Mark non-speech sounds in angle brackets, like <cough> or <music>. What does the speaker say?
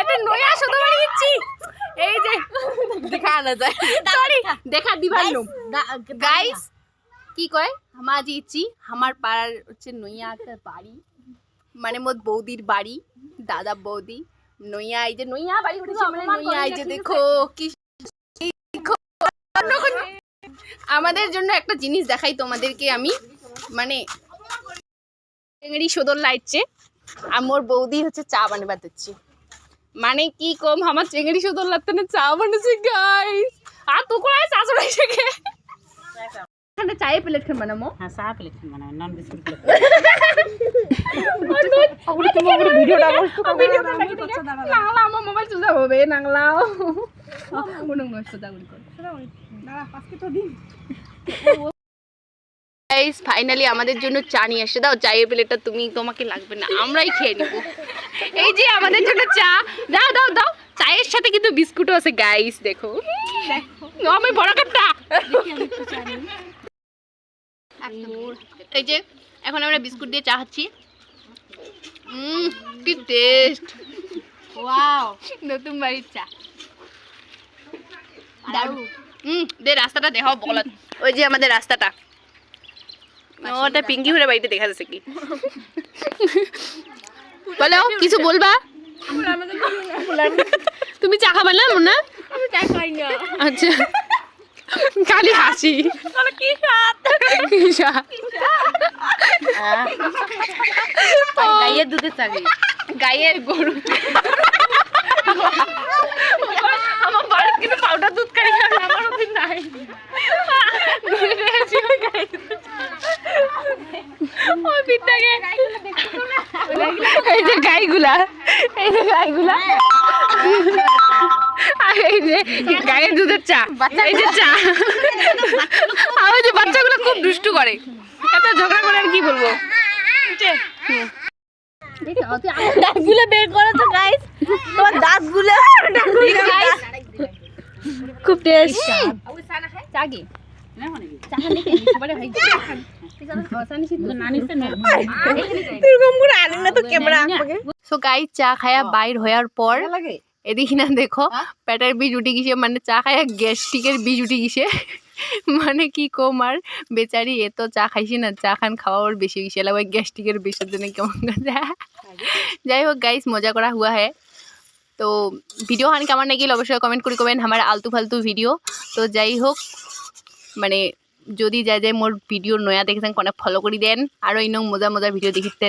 একটা নয়া শুধু দিচ্ছি। এই যে দেখা না যায়। সরি দেখা দিবার নো গাইস কি কয়? আমার পাড়ার হচ্ছে নইয়া একটা বাড়ি। মানে মোর বৌদির বাড়ি দাদা বৌদি। নইয়া এই যে নইয়া বাড়ি উঠেছে আমরা নইয়া এই যে দেখো কি দেখো, আমাদের জন্য একটা জিনিস দেখাই তোমাদেরকে আমি। মানে চিংড়ি সদর লাইটছে। আর মোর বৌদি হচ্ছে চা বানাবার দিচ্ছি মানে কি কম আমার চিংড়ি সদর লাগতে না চা বানাচ্ছে গাইস আর তো কোথায় চা চড়াই শেখে এখানে চায়ের প্লেট খান বানামো? হ্যাঁ চা প্লেট খান বানাও নন বিস্কুট প্লেট নাংলা আমার মোবাইল চুজা হবে নাংলাও নষ্ট দাগুলি কর। গাইস ফাইনালি আমাদের জন্য চা নিয়ে এসে দাও। চায়ের প্লেটটা তুমি তোমাকে লাগবে না আমরাই খেয়ে নিব। এই যে আমাদের জন্য চা। দাও দাও দাও। চায়ের সাথে কিন্তু বিস্কুটও আছে গাইস দেখো। আমি বড় কাপটা। এই যে এখন আমরা বিস্কুট দিয়ে চা খাচ্ছি। কি টেস্ট ওয়াও নতুন বাড়ির চা। দারুণ। হুম দে রাস্তাটা দেখাও বলত ওই যে আমাদের রাস্তাটা। ওটা পিঙ্কি ঘুরে বাড়িতে দেখা যাচ্ছে কি? <laughs> বলো কিছু বলবা? তুমি চা খাবে না মনে আচ্ছা। খালি হাসি। গাইয়ের দুধের চা খাই। গায়ের গরু <laughs> আমার বাড়ির কিন্তু পাউডার দুধ খাই আর আমার ওদিন নাই ঘুরে এসেছি ওই গায়ে ওই পিঠটাকে এই যে গাইগুলা এই যে গাইগুলা। আর এই যে গায়ের দুধের চা এই যে চা। আর ওই যে বাচ্চাগুলো খুব দুষ্টু করে। এত ঝগড়া করে আর কি বলব? দাঁতগুলো বের করো তো গাইস তোমার দাঁতগুলো খুব টেস্ট চাগে গাই চা খায়া বাইর হওয়ার পর এদিকে না দেখো, পেটের বীজ উঠে গেছে মানে চা খায়া গ্যাস্ট্রিকের বীজ উঠে গেছে। মানে কি কম আর, বেচারি এত চা খাইছি না, চা খান খাওয়া ওর বেশি গেছে ওই গ্যাস্ট্রিকের বিষের জন্য কেমন যাই হোক গাইস মজা করা হুয়া হ্যাঁ তো ভিডিও খান কেমন লাগিল অবশ্যই কমেন্ট করে কমেন আমার আলতু ফালতু ভিডিও তো যাই হোক মানে যদি যায় যায় মোর ভিডিও নয়া দেখেছেন, কোনে ফলো করে দেন। আর ইনং মজা মজা ভিডিও দেখিতে